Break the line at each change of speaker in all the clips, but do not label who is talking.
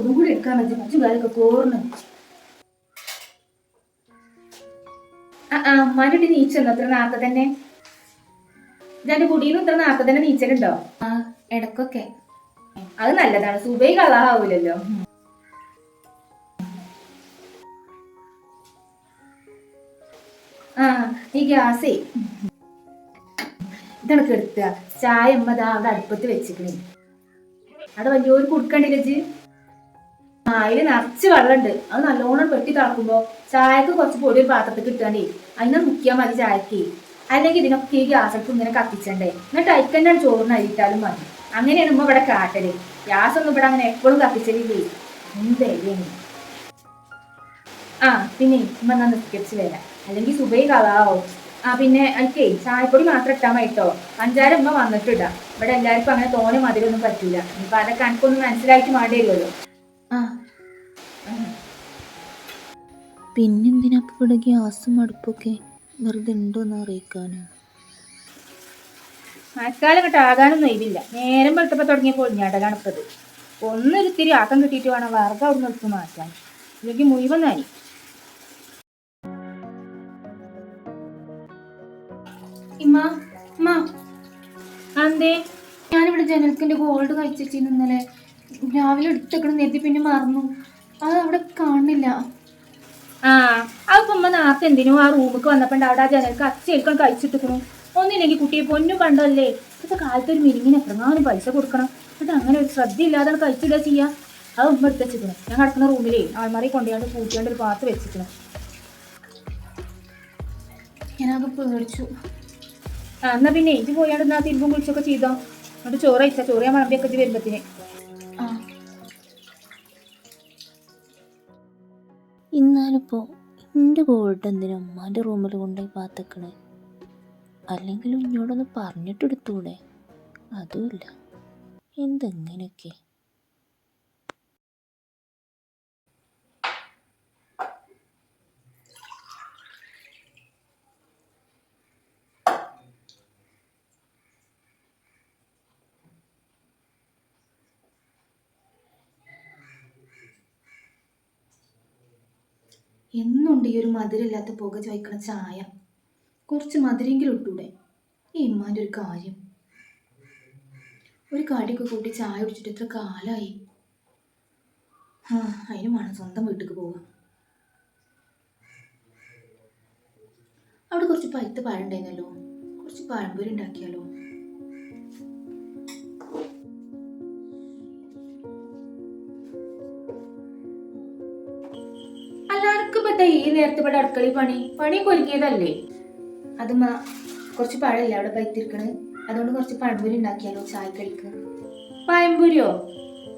ഒന്നും കൂടി എടുക്കാൻ മതി. മറ്റു കാലൊക്കെ കോർന്ന് ആ ആ നീച്ചെന്നോ അത്ര നാർത്ത തന്നെ. ഞാൻ കുടിയിൽ ഇത്ര നാർത്ത തന്നെ നീച്ചലുണ്ടോ? ആ ഇടക്കൊക്കെ. അത് നല്ലതാണ്. സുബൈ കളാവൂലല്ലോ ആ ഈ ഗ്യാസേ. ഇതാണ് എടുത്ത ചായ അമ്മ അവിടെ അടുപ്പത്ത് വെച്ചിക്കണേ അവിടെ വലിയൊരു കുടുക്കണ്ടില്ല അതിൽ നിറച്ച് വെള്ളമുണ്ട് അത് നല്ലോണം വെട്ടി തിളക്കുമ്പോ ചായക്ക് കുറച്ച് പൊടി ഒരു പാത്രത്തിൽ കിട്ടാണ്ടേ അതിനെ മുക്കിയാൽ മതി ചായക്ക്. അല്ലെങ്കിൽ ഇതിനൊക്കെ ഈ ഗ്യാസൊക്കെ ഇങ്ങനെ കത്തിച്ചണ്ടേ. എന്നിട്ട് അയക്കന്നെ ചോറിന് അരിയിട്ടാലും മതി. അങ്ങനെയാണ് ഉമ്മ ഇവിടെ കാട്ടൽ. ഗ്യാസ് ഒന്നും ഇവിടെ അങ്ങനെ എപ്പോഴും കത്തിച്ചലില്ലേ? എന്തേ ആ പിന്നെ ഉമ്മ എന്നാ നിസ്കരിച്ച് വരാം. അല്ലെങ്കിൽ സുബൈ കളാവോ? ആ പിന്നെ എനിക്കേ ചായപ്പൊടി മാത്രം ഇട്ടാൽ മതിട്ടോ. പഞ്ചാര ഉമ്മ വന്നിട്ടിടാം. ഇവിടെ എല്ലാവർക്കും അങ്ങനെ തോനെ മതിലൊന്നും പറ്റൂല. ഇപ്പൊ അതൊക്കെ എനിക്കൊന്ന് മനസ്സിലാക്കി വേണ്ടി വരുമല്ലോ ആ.
പിന്നെന്തിനാ ഇവിടെ ഗ്യാസും അടുപ്പൊക്കെ വെറുതെ ഉണ്ടോന്ന് അറിയിക്കാനോ.
മഴക്കാലം കിട്ട ആകാനൊന്നും ഒഴിവില്ല. നേരം വെളുത്തപ്പോൾ തുടങ്ങിയ പൊളിഞ്ഞാടലാണ് ഇപ്പത്. ഒന്നൊരിത്തിരി ആക്കം കിട്ടിയിട്ട് വേണം വറുക അവിടെ നിർത്തി മാറ്റാൻ. ഇല്ലെങ്കിൽ മുഴുവൻ നനി അന്തേ ഞാനിവിടെ ജനൽക്കിന്റെ ഗോൾഡ് കഴിച്ചിരുന്നു ഇന്നലെ രാവിലെ എടുത്തേക്കണം നെത്തി പിന്നെ മറന്നു. അത് അവിടെ കാണുന്നില്ല. ആ അതിപ്പോ ഉമ്മ നേരത്തെ എന്തിനു ആ റൂമിക്ക് വന്നപ്പോൾ അവിടെ ആ ജനൽക്ക് അച്ഛൻ കഴിച്ചിട്ടിക്കണു ഒന്നില്ലെങ്കിൽ കുട്ടിയെ പൊന്നു പണ്ടല്ലേ? ഇപ്പോഴത്തെ കാലത്ത് ഒരു മിനിങ്ങിന് എത്രങ്ങാനും പൈസ കൊടുക്കണം. എന്നിട്ട് അങ്ങനെ ഒരു ശ്രദ്ധയില്ലാതെ കഴിച്ചിടുക ചെയ്യാ. അത് ഉമ്മ എടുത്ത് ഞാൻ കിടക്കുന്ന റൂമിലേ ആൾമാറി കൊണ്ടുപോയാണ്ട് കൂട്ടിയാണ്ട് ഒരു പാത്ത് വെച്ചിരിക്കണം. ഞാനത് പേടിച്ചു. ആ എന്നാ പിന്നെ ഇത് പോയാണ്ട് എന്നാ തിരുമ്പും കുളിച്ചൊക്കെ ചെയ്തോ? എന്നിട്ട് ചോറ് കഴിച്ചാ ചോറ് ഞാൻ മറമ്പിയൊക്കെ ഇത് വരുമ്പത്തിന്. ആ.
എന്നാലിപ്പോ എന്റെ ഗോൾഡ് എന്തിനാ ഉമ്മാന്റെ റൂമിൽ കൊണ്ടുപോയി പാത്തക്കണേ അല്ലെങ്കിൽ ഇഞ്ഞോടൊന്ന് പറഞ്ഞിട്ടെടുത്തൂടെ അതുമില്ല എന്തെങ്ങനെയൊക്കെ?
എന്നുണ്ട് ഈ ഒരു മധുരമില്ലാത്ത പുക ചോയ്ക്കണ ചായ. കുറച്ച് മധുരെങ്കിലും ഇട്ടൂടെ? ഈ ഇമ്മാന്റെ ഒരു കാര്യം. ഒരു കടിയൊക്കെ കൂട്ടി ചായ കുടിച്ചിട്ട് എത്ര കാലമായി ആ അതിന് വേണം സ്വന്തം വീട്ടിലേക്ക് പോവാം അവിടെ കുറച്ച് പഴുത്ത് പഴം ഉണ്ടായിരുന്നല്ലോ. കുറച്ച് പഴംപൊരി ഉണ്ടാക്കിയാലോ? അനക്കിപ്പത്തെ ഈ നേരത്തെ ഇവിടെ അടുക്കളയിൽ പണി? പണി കൊലുക്കിയതല്ലേ അത് മാ കുറച്ച് പഴമില്ല അവിടെ പൈത്തിരിക്കണ് അതുകൊണ്ട് കുറച്ച് പഴംപൊരി ഉണ്ടാക്കിയാലോ ചായ പഴംപൊരിയോ?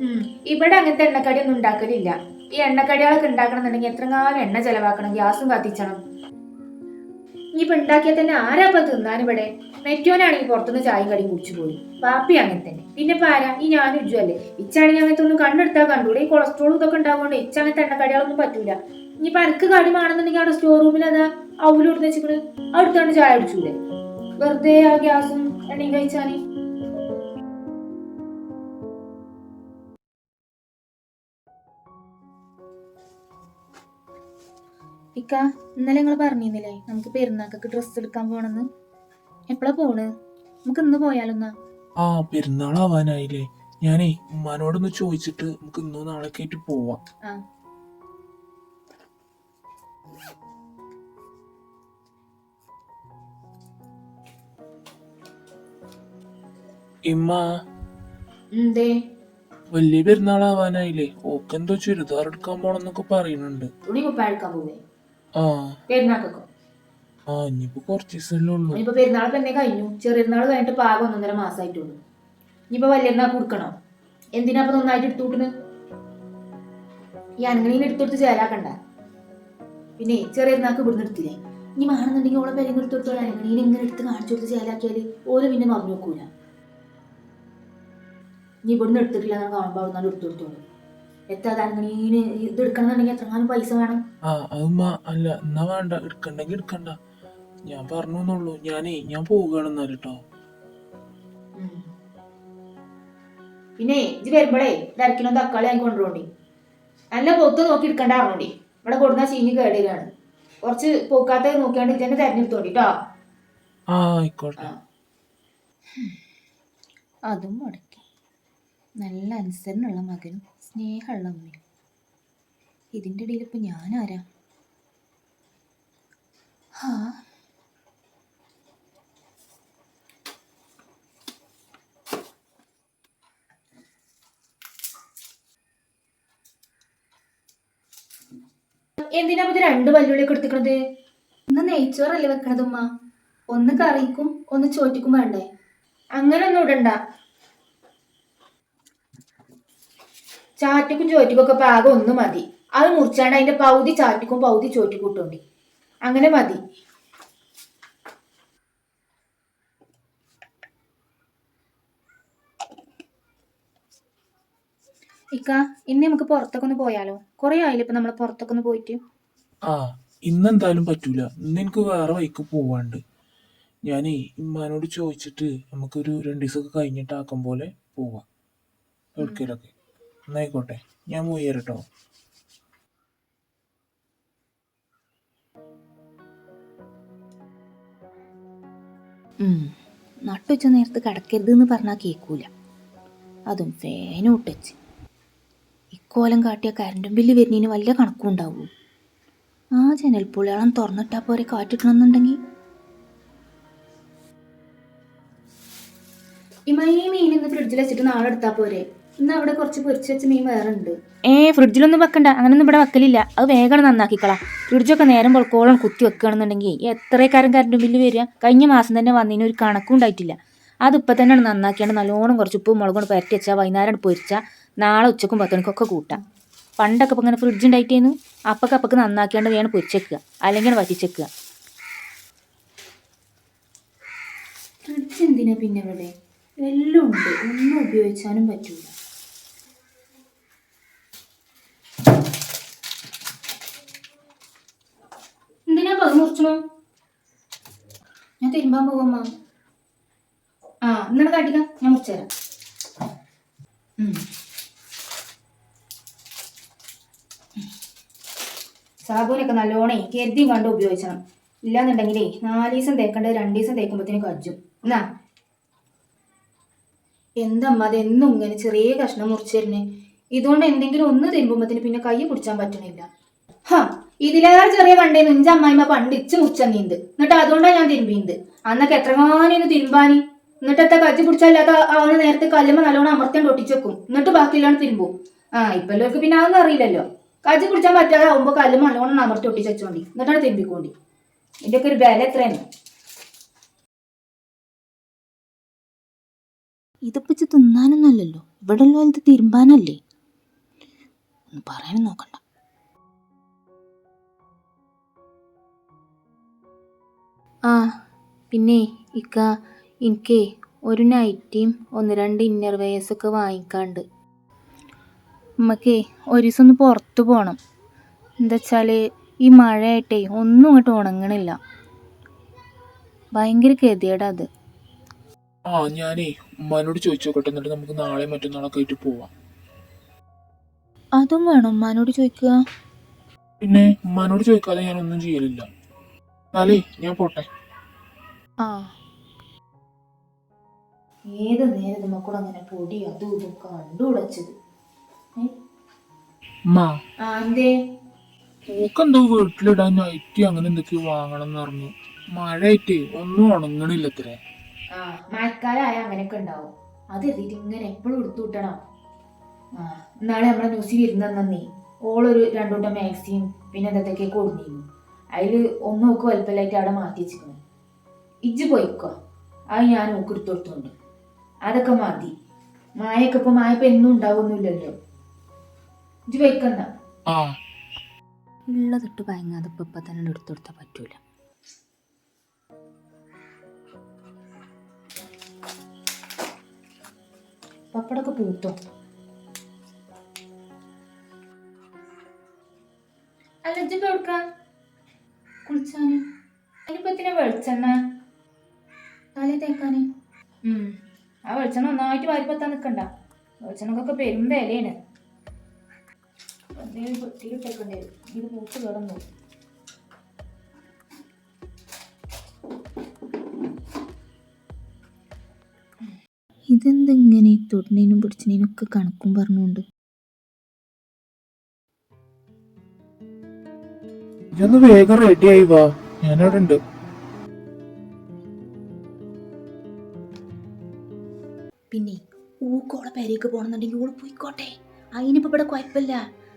ഉം, ഇവിടെ അങ്ങനത്തെ എണ്ണക്കടി ഒന്നും ഉണ്ടാക്കലില്ല. ഈ എണ്ണക്കടികളൊക്കെ ഉണ്ടാക്കണമെന്നുണ്ടെങ്കിൽ എത്ര എത്രങ്ങാനും എണ്ണ ചെലവാക്കണം ഗ്യാസും കത്തിച്ചണം. ഇനിയിപ്പോ ഉണ്ടാക്കിയാൽ തന്നെ ആരാ തിന്നാൻ തിന്നാനിവിടെ? നെറ്റോനാണെങ്കിൽ പുറത്തുനിന്ന് ചായയും കടിയും കുടിച്ചു പോയി പാപ്പി അങ്ങനെ തന്നെ. പിന്നെ ഇപ്പൊ ആരാ? ഈ ഞാനും ഇജ്ജു അല്ലേ? ഇച്ചാണെങ്കിൽ അങ്ങനത്തെ ഒന്നും കണ്ണെടുത്താൽ കണ്ടൂടെ? ഈ കൊളസ്ട്രോളും ഇതൊക്കെ ഉണ്ടാകുകൊണ്ട് ഇച്ച അങ്ങനത്തെ എണ്ണക്കടികളൊന്നും പറ്റൂല. ഇനിയിപ്പോ അനക്ക് കടി വേണമെന്നുണ്ടെങ്കിൽ അവിടെ സ്റ്റോർ റൂമിൽ അത് അവലും എടുത്ത് വെച്ചിട്ട് അവിടുത്താണ് ചായ അടിച്ചൂടെ വെറുതെ ആ ഗ്യാസും എണ്ണയും കഴിച്ചാൽ. ഇക്ക ഇന്നലെ നിങ്ങൾ പറഞ്ഞിരുന്നില്ലേ നമുക്ക് പെരുന്നാക്കൊക്കെ ഡ്രസ്സ് എടുക്കാൻ പോണെന്ന്? എപ്പോഴാ പോണ്? നമുക്ക് ഇന്ന് പോയാലൊന്നാ?
ആ പെരുന്നാളാവാനായില്ലേ. ഞാനേ ഉമ്മാനോടൊന്ന് ചോദിച്ചിട്ട് നമുക്ക് ഇന്നോ നാളെ ആയിട്ട് പോവാം. ഇമ്മ.
എന്തേ?
വലിയ പെരുന്നാളാവാനായില്ലേ. ഓക്കെന്തോ ചുരിദാർ എടുക്കാൻ പോണെന്നൊക്കെ പറയുന്നുണ്ട്.
തുണി കുപ്പ എടുക്കാൻ പോവേ?
ആ.
പെരുന്നാക്കൊക്കെ
ആ ഇനിയിപ്പോ കുറച്ച് ദിവസമല്ലേ ഉള്ളൂ.
ഇനിയിപ്പോ പെരുന്നാൾ തന്നെ കഴിഞ്ഞു. ചെറിയനാൾ കഴിഞ്ഞിട്ട് പാകം ഒന്നൊന്നര മാസമായിട്ടുള്ളൂ ഇനിയിപ്പോ വലിയനാൾ കൊടുക്കണോ എന്തിനാ അപ്പൊ നന്നായിട്ട് എടുത്തുവിട്ടുന്നു ഈ അനങ്ങണീനെ എടുത്തെടുത്ത് ചേലാക്കണ്ട. പിന്നെ ചെറിയനാൾക്ക് ഇവിടുന്ന് എടുത്തില്ലേ? ഇനി വേണമെന്നുണ്ടെങ്കിൽ ഓളെ പെരുന്ന് എടുത്തെടുത്തോളെ അനങ്ങണീനെ ഇങ്ങനെ എടുത്ത് കാണിച്ചു കൊടുത്ത് ചേലാക്കിയാൽ ഓരോ പിന്നെ മറിഞ്ഞു നോക്കൂല ഇനി ഇവിടുന്ന് എടുത്തിട്ടില്ല എന്ന് കാണുമ്പോൾ അവിടെ എടുത്തു കൊടുത്തോളൂ. എത്താതെ അനങ്ങണീന് ഇത് എടുക്കണമെന്നുണ്ടെങ്കിൽ എത്രങ്ങാനും പൈസ വേണം?
ആ അതുമ്മ അല്ല എന്നാ വേണ്ട എടുക്കണ്ടെങ്കിൽ എടുക്കണ്ട. ഞാൻ പറഞ്ഞു ഞാനേ ഞാൻ പോവുകയാണെന്നാൽ കേട്ടോ
ഉം. പിന്നെ ഇത് വരുമ്പോഴേ ഒരു തക്കാളി ഞാൻ കൊണ്ടുപോണ്ടി അല്ല പൊത്ത് നോക്കി എടുക്കണ്ട അറിഞ്ഞോണ്ടി ഇവിടെ കൊടുന്ന ചീഞ്ഞ് കേടുകയാണ് കുറച്ച് പോക്കാത്ത നോക്കിയാണ്ട് ഇതന്നെ തെരഞ്ഞെടുത്തോണ്ടി കേട്ടോ
ആ ആയിക്കോട്ടെ.
അതും മുടക്കി നല്ല അനുസരണമുള്ള മകനും സ്നേഹമുള്ള അമ്മയും. ഇതിന്റെ ഇടയിൽ ഇപ്പം ഞാനാരാ ഹാ.
എന്തിനാ ഇത് രണ്ട് വല്ലുള്ളി കൊടുത്തിക്കണത്?
ഇന്ന് നെയ്ച്ചോറല്ലേ വെക്കണത് ഉമ്മ? ഒന്ന് കറിക്കും ഒന്ന് ചോറ്റിക്കും വേണ്ടേ?
അങ്ങനൊന്നും ഇടണ്ട. ചാറ്റിക്കും ചോറ്റക്കും ഒക്കെ പാകം ഒന്ന് മതി. അത് മുറിച്ചാണ്ട് അതിന്റെ പൗതി ചാറ്റക്കും പൗതി ചോറ്റിക്കും അങ്ങനെ മതി.
ഇക്ക ഇന്ന് നമുക്ക് പുറത്തൊക്കെ ഒന്ന് പോയാലോ? കൊറേ ആയില്ല ഇപ്പൊ നമ്മൾ പുറത്തൊക്കെ ഒന്ന് പോയിട്ട്?
ആ ഇന്നെന്തായാലും പറ്റൂല. ഇന്ന് എനിക്ക് വേറെ വഴിക്ക് പോവാണ്ട്. ഞാനേ ഇമ്മാനോട് ചോദിച്ചിട്ട് നമുക്കൊരു രണ്ടു ദിവസമൊക്കെ കഴിഞ്ഞിട്ടാക്കും പോലെ പോവാം. എവിടേക്കലൊക്കെ. എന്നായിക്കോട്ടെ ഞാൻ പോയി തരട്ടോ
നട്ടുവെച്ച നേരത്ത് കിടക്കരുത് എന്ന് പറഞ്ഞാൽ കേൾക്കൂല അതും ഫാനും ഇട്ടച്ച് ഇക്കോലം കാട്ടിയ കരണ്ടും ബില്ല് വരുന്നതിന് വല്ല കണക്കും ഉണ്ടാവൂ? ആ ജനൽ ജനൽപ്പുള്ളിയാളം തുറന്നിട്ടാ പോരെ കാറ്റിട്ടണമെന്നുണ്ടെങ്കിൽ.
ഈ മീൻ ഇന്ന് ഫ്രിഡ്ജിൽ വെച്ചിട്ട് നാളെ എടുത്താ പോരെ. ഇന്ന് അവിടെ കുറച്ച് പൊരിച്ച് വെച്ച മീൻ വേറെ ഉണ്ട്
ഏ ഫ്രിഡ്ജിലൊന്നും വെക്കണ്ട. അങ്ങനൊന്നും ഇവിടെ വെക്കലില്ല. അത് വേഗം നന്നാക്കിക്കളാ. ഫ്രിഡ്ജൊക്കെ നേരം പൊളക്കോളം കുത്തി വെക്കുകയാണെന്നുണ്ടെങ്കിൽ എത്രക്കാരം കറണ്ട് ബില്ല് വരിക? കഴിഞ്ഞ മാസം തന്നെ വന്നതിന് ഒരു കണക്കും ഉണ്ടായിട്ടില്ല. അതിപ്പോൾ തന്നെയാണ് നന്നാക്കിയാണ് നല്ലോണം കുറച്ച് ഉപ്പും മുളകും പരട്ടി വെച്ചാൽ വൈകുന്നേരം പൊരിച്ചാൽ നാളെ ഉച്ചക്കും പത്തണിക്കൊക്കെ കൂട്ടാം. പണ്ടൊക്കെ ഇപ്പം ഇങ്ങനെ ഫ്രിഡ്ജ് ഉണ്ടായിട്ടേന്നു? അപ്പൊക്കെ അപ്പൊക്കെ നന്നാക്കിയാണ്ട് വേണം പൊരിച്ചേക്കുക. അല്ലെങ്കിൽ വറ്റിച്ചേക്കുക.
ഫ്രിഡ്ജ് എന്തിനാ പിന്നെ ഇവിടെ? എല്ലാം ഉണ്ട്. ഒന്നും ഉപയോഗിച്ചാലും പറ്റൂല എന്തിനാ പത് മുറിച്ചണോ ഞാൻ തിരുമ്പാൻ പോകുമ്പോ. ആ എന്നാണ് കാട്ടിക്ക. ഞാൻ മുറിച്ചുതരാം തരാം. സാബൂനൊക്കെ നല്ലോണേ കരുതിയും കണ്ട് ഉപയോഗിച്ചണം. ഇല്ലാന്നുണ്ടെങ്കിലേ നാല് ദിവസം തേക്കണ്ടത് രണ്ട് ദിവസം തേക്കുമ്പോഴത്തേനും കജ്ജും. എന്നാ? എന്തമ്മ അതെന്നും ഇങ്ങനെ ചെറിയ കഷ്ണം മുറിച്ചു തരുന്നേ? ഇതുകൊണ്ട് എന്തെങ്കിലും ഒന്ന് തിരുമ്പുമ്പത്തിന് പിന്നെ കൈ പിടിച്ചാൻ പറ്റണില്ല. ഹാ ഇതിലേറെ ചെറിയ പണ്ടേ നിഞ്ച അമ്മായിമ്മ പണ്ടിച്ച് ഇച്ച് നീന്ത് എന്നിട്ട് അതുകൊണ്ടാണ് ഞാൻ തിരുമ്പീന്ത് അന്നൊക്കെ എത്രങ്ങാനും തിരുമ്പാനി? എന്നിട്ട് എത്ര കച്ചി പിടിച്ചല്ലാത്ത അവന് നേരത്തെ കല്ലുമ്മ നല്ലോണം അമർത്തം ഒട്ടിച്ചു വെക്കും എന്നിട്ട് ബാക്കിയുള്ളവർ തിരുമ്പും. ആ ഇപ്പൊ പിന്നെ അതൊന്നും അറിയില്ലല്ലോ. കച്ചി പിടിച്ചാൻ പറ്റാതെ ആവുമ്പോ കല്ലുമ്മ നല്ലോണം അമർത്തി ഒട്ടിച്ച് വെച്ചോണ്ടി എന്നിട്ടാണ് തിരുമ്പിക്കോണ്ടി. ഇതിന്റെയൊക്കെ ഒരു വില എത്രയാണ്?
ഇതിപ്പിച്ച് തിന്നാനൊന്നും തിന്നാനൊന്നുമല്ലല്ലോ ഇവിടെ ഉള്ള തിരുമ്പാനല്ലേ? ഒന്ന് പറയാനും നോക്കണ്ട. ആ പിന്നെ ഇക്ക എനിക്ക് ഒരു നൈറ്റിയും ഒന്ന് രണ്ട് ഇന്നർ വെയേഴ്സൊക്കെ വാങ്ങിക്കാണ്ട്. ഉമ്മക്കേ ഒരു ദിവസം ഒന്ന് പുറത്ത് പോകണം എന്താ വെച്ചാൽ ഈ മഴയായിട്ടേ ഒന്നും ഇങ്ങോട്ട് ഉണങ്ങണില്ല. ഭയങ്കര ഗതികേടാ അത്.
ആ ഞാനേ ഉമ്മാനോട് ചോദിച്ചു നോക്കട്ടെ എന്നിട്ട് നമുക്ക് നാളെ മറ്റന്നാളൊക്കെ ആയിട്ട് പോവാം.
അതും വേണം ഉമ്മാനോട് ചോദിക്കുക.
പിന്നെ ഉമ്മാനോട് ചോദിക്കാതെ ഞാൻ ഒന്നും ചെയ്യലില്ല. എന്നാലേ ഞാൻ പോട്ടെ.
ആ.
ഏത് നേരം നമുക്കൂടെ അങ്ങനെ പൊടി അതും ഇതും കണ്ടുടച്ചത്
പൂക്കെന്തോ വീട്ടിലിടാൻ നൈറ്റി അങ്ങനെ എന്തൊക്കെയോ വാങ്ങണം എന്ന് പറഞ്ഞു. മഴയായിട്ട് ഒന്നും ഉണങ്ങണില്ല ഇത്രേ
ആ മഴക്കാലമായ അങ്ങനെയൊക്കെ ഉണ്ടാവും. അത് എഴുതിയിട്ട് ഇങ്ങനെ എപ്പോഴും എടുത്തു വിട്ടണം ആ നാളെ നമ്മുടെ ന്യൂസിൽ വരുന്ന നന്ദി ഓളൊരു രണ്ടൂട്ടം മാക്സിയും പിന്നെ എന്തൊക്കെ കൊടുന്നിരുന്നു. അതിൽ ഒന്നും ഒക്കെ വലുപ്പമില്ലായിട്ട് അവിടെ മാറ്റി വെച്ചിരിക്കണം ഇജ്ജ് പോയിക്കോ. അത് ഞാൻ ഓക്ക് എടുത്തോടുത്തുണ്ട്. അതൊക്കെ മതി. മായൊക്കെ ഇപ്പൊ മായ ഇപ്പൊ എന്നും ഉണ്ടാവുന്നില്ലല്ലോ ഇജ്ജ് പോയിക്കണ്ട.
ഉള്ളതിട്ട് ഭയങ്ങാതെ ഇപ്പം ഇപ്പൊ തന്നെ എടുത്തു കൊടുത്താൽ പറ്റൂല.
പപ്പടൊക്കെ പൂത്തോ? അല്ല ഇജ്ജ് എവിടുക്കാ? കുളിച്ചാന്? അതിനിപ്പോ എത്തിനാ വെളിച്ചെണ്ണ? തലേ തേക്കാന്. ആ വെളിച്ചെണ്ണ ഒന്നായിട്ട് വാരിപ്പത്താൻ നിക്കണ്ട. വെളിച്ചെണ്ണക്കൊക്കെ പെരും വിലയാണ്.
എന്തെങ്കിലും വൃത്തിയിലിട്ടേക്കണ്ടേ ഇത് പൂത്ത് കിടന്നു. ഇതെന്തെങ്ങനെ തൊടിനേനും പിടിച്ചതിനും ഒക്കെ കണക്കും പറഞ്ഞുകൊണ്ട്
ഇതൊന്ന് വേഗം റെഡി ആയി വാ. ഞാനവിടെ ഉണ്ട്
പിന്നെ ഊക്കോളെ പെരേക്ക് പോകണമെന്നുണ്ടെങ്കിൽ ഓൾ പോയിക്കോട്ടെ. അതിനിപ്പോ ഇവിടെ കുഴപ്പമില്ല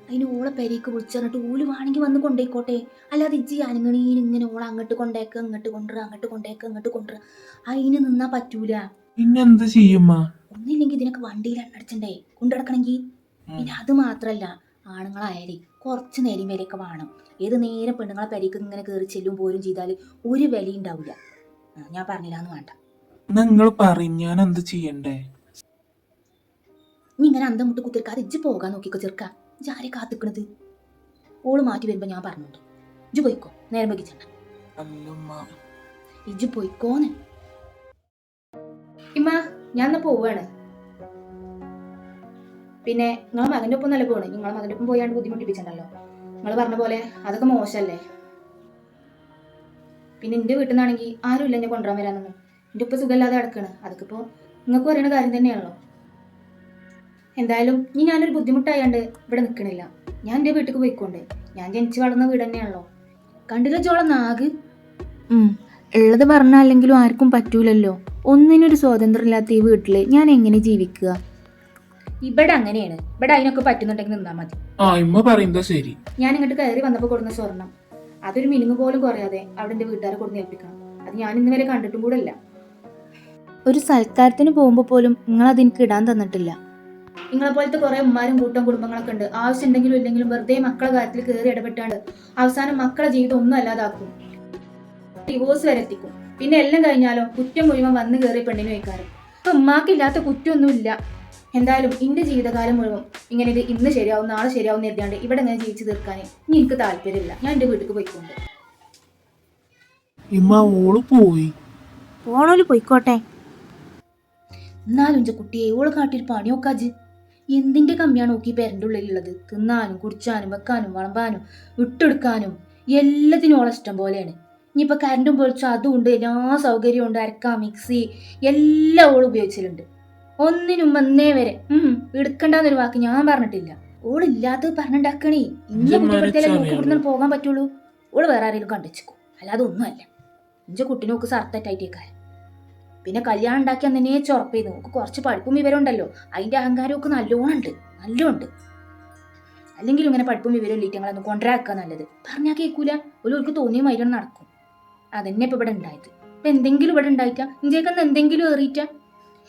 അതിന് ഓളെ പെരേക്ക് വിളിച്ചിട്ട് ഓൽ വേണമെങ്കിൽ വന്ന് കൊണ്ടേക്കോട്ടെ അല്ലാതെ ഇജ്ജി അനങ്ങണീന് ഇങ്ങനെ ഓളെ അങ്ങോട്ട് കൊണ്ടേക്ക അങ്ങോട്ട് കൊണ്ടുവരാ അങ്ങോട്ട് കൊണ്ടേക്ക അങ്ങോട്ട് കൊണ്ടുവരാ. അതിന് നിന്നാ പറ്റൂല.
പിന്നെ എന്ത് ചെയ്യുമ്മ
ഒന്നില്ലെങ്കിൽ ഇതിനൊക്കെ വണ്ടിയിൽ അടിച്ചണ്ടേ കൊണ്ടുനടക്കണമെങ്കിൽ പിന്നെ അത് മാത്രല്ല. ആണുങ്ങളായാലേ കുറച്ച് നേരം വിലയൊക്കെ വേണം. ഏത് നേരം പെണ്ണുങ്ങളെ പരിക്ക് ഇങ്ങനെ കയറി ചെല്ലും പോലും ചെയ്താൽ ഒരു വില ഉണ്ടാവില്ല ഞാൻ പറഞ്ഞില്ലാന്ന് വേണ്ട.
നിങ്ങൾ പറയും ഞാൻ എന്ത് ചെയ്യണ്ടേ?
നീ ഇങ്ങനെ അന്തം മുട്ട് കുത്തിരിക്കാതെ ഇജ്ജ് പോകാൻ നോക്കിക്കോ ചെറുക്ക. ഇജ്ജ് ആരെ കാത്തിക്കണത്? ഓൾ മാറ്റി വരുമ്പോ ഞാൻ പറഞ്ഞോണ്ട് ഇജ്ജ് പോയിക്കോ നേരം വൈകി
അല്ലമ്മ.
ഇജ്ജ് പോയിക്കോന്ന്.
ഇമ്മ ഞാൻ എന്നാ പോവാണ്? പിന്നെ നിങ്ങൾ മകന്റെ ഒപ്പം നല്ല പോണ്. നിങ്ങൾ മകന്റെ ഒപ്പം പോയാണ്ട് ബുദ്ധിമുട്ടിപ്പിച്ചിട്ടുണ്ടല്ലോ നിങ്ങൾ പറഞ്ഞ പോലെ അതൊക്കെ മോശമല്ലേ പിന്നെ എന്റെ വീട്ടിൽ നിന്നാണെങ്കിൽ ഇല്ല എന്നെ കൊണ്ടുവരാൻ വരാനൊന്നും. എന്റെ ഉപ്പ സുഖമില്ലാതെ അടക്കണ് അതൊക്കെ ഇപ്പോൾ നിങ്ങൾക്ക് പറയുന്ന കാര്യം തന്നെയാണല്ലോ. എന്തായാലും ഇനി ഞാനൊരു ബുദ്ധിമുട്ടായാണ്ട് ഇവിടെ നിൽക്കണില്ല ഞാൻ എന്റെ വീട്ടിൽ പോയിക്കൊണ്ട്. ഞാൻ ജനിച്ചു വളർന്ന വീട് തന്നെയാണല്ലോ. കണ്ടില്ല ചോളം നാഗ്?
ഉള്ളത് പറഞ്ഞല്ലെങ്കിലും ആർക്കും പറ്റൂലല്ലോ. ഒന്നിനൊരു സ്വാതന്ത്ര്യം ഇല്ലാത്ത ഈ വീട്ടിൽ ഞാൻ എങ്ങനെ ജീവിക്കുക?
ഇവിടെ അങ്ങനെയാണ്. ഇവിടെ അതിനൊക്കെ പറ്റുന്നുണ്ടെങ്കിൽ നിന്നാ മതി.
ആ ഇമ്മ പറയുന്നത് ശരി.
ഞാൻ ഇങ്ങോട്ട് കയറി വന്നപ്പോൾ കൊടുന്ന സ്വർണം അതൊരു മിനിമം പോലും കുറയാതെ അവിടെ എന്റെ വീട്ടുകാരെ കൊടുന്ന് ഏൽപ്പിക്കണം. അത് ഞാൻ ഇന്ന് വരെ കണ്ടിട്ടും കൂടെ ഇല്ല.
ഒരു സൽക്കാരത്തിന് പോകുമ്പോൾ പോലും നിങ്ങൾ അതെനിക്ക് ഇടാൻ തന്നിട്ടില്ല.
നിങ്ങളെ പോലത്തെ കുറെ ഉമ്മാരും കൂട്ടം കുടുംബങ്ങളൊക്കെ ഉണ്ട്. ആവശ്യമുണ്ടെങ്കിലും ഇല്ലെങ്കിലും വെറുതെ മക്കളെ കാര്യത്തിൽ കയറി ഇടപെട്ടാണ്ട് അവസാനം മക്കളെ ജീവിതം ഒന്നും അല്ലാതാക്കും. ഡിവോഴ്സ് വരെ എത്തിക്കും. പിന്നെ എല്ലാം കഴിഞ്ഞാലോ കുറ്റം മുഴുവൻ വന്ന് കയറി പെണ്ണിന് വയ്ക്കാറ്. അപ്പൊ ഉമ്മാക്കില്ലാത്ത കുറ്റമൊന്നുമില്ല. എന്തായാലും എന്റെ ജീവിതകാലം മുഴുവൻ ഇങ്ങനെ ഇത് ഇന്ന് ശരിയാവും നാളെ ശരിയാവും എന്ന് എഴുതിയാണ്ട് ഇവിടെ ഇങ്ങനെ ജീവിച്ചു തീർക്കാൻ ഇനി എനിക്ക് താല്പര്യമില്ല. ഞാൻ എന്റെ വീട്ടിൽ പോയിക്കൊണ്ട്.
ഇമ്മ ഓൾ പോയി.
പോണോൽ പോയിക്കോട്ടെ.
എന്നാലും കുട്ടിയെ ഓൾ കാട്ടിൽ പണി അജ് എന്തിന്റെ കമ്മിയാണ് നോക്കി പേരന്റെ ഉള്ളിലുള്ളത്? തിന്നാനും കുടിച്ചാനും വെക്കാനും വളമ്പാനും വിട്ടെടുക്കാനും എല്ലാത്തിനും ഓളെ ഇഷ്ടം പോലെയാണ്. ഇനിയിപ്പോൾ കറണ്ടും പൊളിച്ചും അതും ഉണ്ട് എല്ലാ സൗകര്യവും ഉണ്ട് അരക്കാം മിക്സി എല്ലാം ഓൾ ഉപയോഗിച്ചിട്ടുണ്ട്. ഒന്നിനും വന്നേ വരെ. ഉം, എടുക്കണ്ടെന്നൊരു വാക്ക് ഞാൻ പറഞ്ഞിട്ടില്ല. ഓളില്ലാത്തത് പറഞ്ഞിണ്ടാക്കണേ. ഇഞ്ച
ഇജ്ജ്
കുട്ടിപ്പെടുത്തിയാലേ നോക്കി
മനസ്സറിയാലോ.
ഇവിടുന്ന് പോകാൻ പറ്റുള്ളൂ? ഓൾ വേറെ ആരെങ്കിലും കണ്ടിച്ചോ അല്ലാതെ ഒന്നുമല്ല. ഇഞ്ച കുട്ടി നോക്ക് സർത്തറ്റായിട്ടേക്കാരൻ പിന്നെ കല്യാണം ഉണ്ടാക്കി അന്നെ ചൊറപ്പ് ചെയ്ത് നോക്ക് കുറച്ച് പഠിപ്പും വിവരം ഉണ്ടല്ലോ അതിന്റെ അഹങ്കാരമൊക്കെ നല്ലോണുണ്ട്. നല്ലോണ്ട് അല്ലെങ്കിൽ ഇങ്ങനെ പഠിപ്പും വിവരം ഞങ്ങളൊന്ന് കൊണ്ടുവരാക്കുക നല്ലത്. പറഞ്ഞാൽ കേൾക്കൂല ഒരു തോന്നിയ മൈരം നടക്കും. അതന്നെ ഇപ്പൊ ഇവിടെ ഉണ്ടായത്. ഇപ്പൊ എന്തെങ്കിലും ഇവിടെ ഉണ്ടായിട്ടാ? ഇഞ്ചേക്കന്ന് എന്തെങ്കിലും ഏറിയിട്ടാ?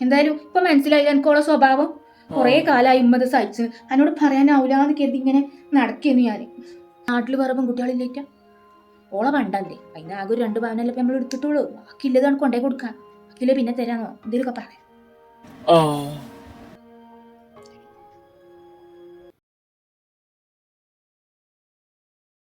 എന്തായാലും ഇപ്പൊ മനസ്സിലായി എനിക്കോളെ സ്വഭാവം. കുറേ കാലമായി ഇമ്മത് സഹിച്ച്. എന്നോട് പറയാനാവില്ലാന്ന് കരുതി ഇങ്ങനെ നടക്കുന്നു ഞാൻ നാട്ടിൽ വേറെ പെൺകുട്ടികളില്ലേറ്റ? ഓളെ പണ്ടല്ലേ. അതിന് ആകെ ഒരു രണ്ട് പവനല്ലേ ഇപ്പൊ നമ്മൾ എടുത്തിട്ടുള്ളൂ. ബാക്കിയില്ലതാണ് കൊണ്ടേ കൊടുക്കാൻ ബാക്കിയില്ല പിന്നെ തരാന്നോ? എന്തെങ്കിലുമൊക്കെ പറയാം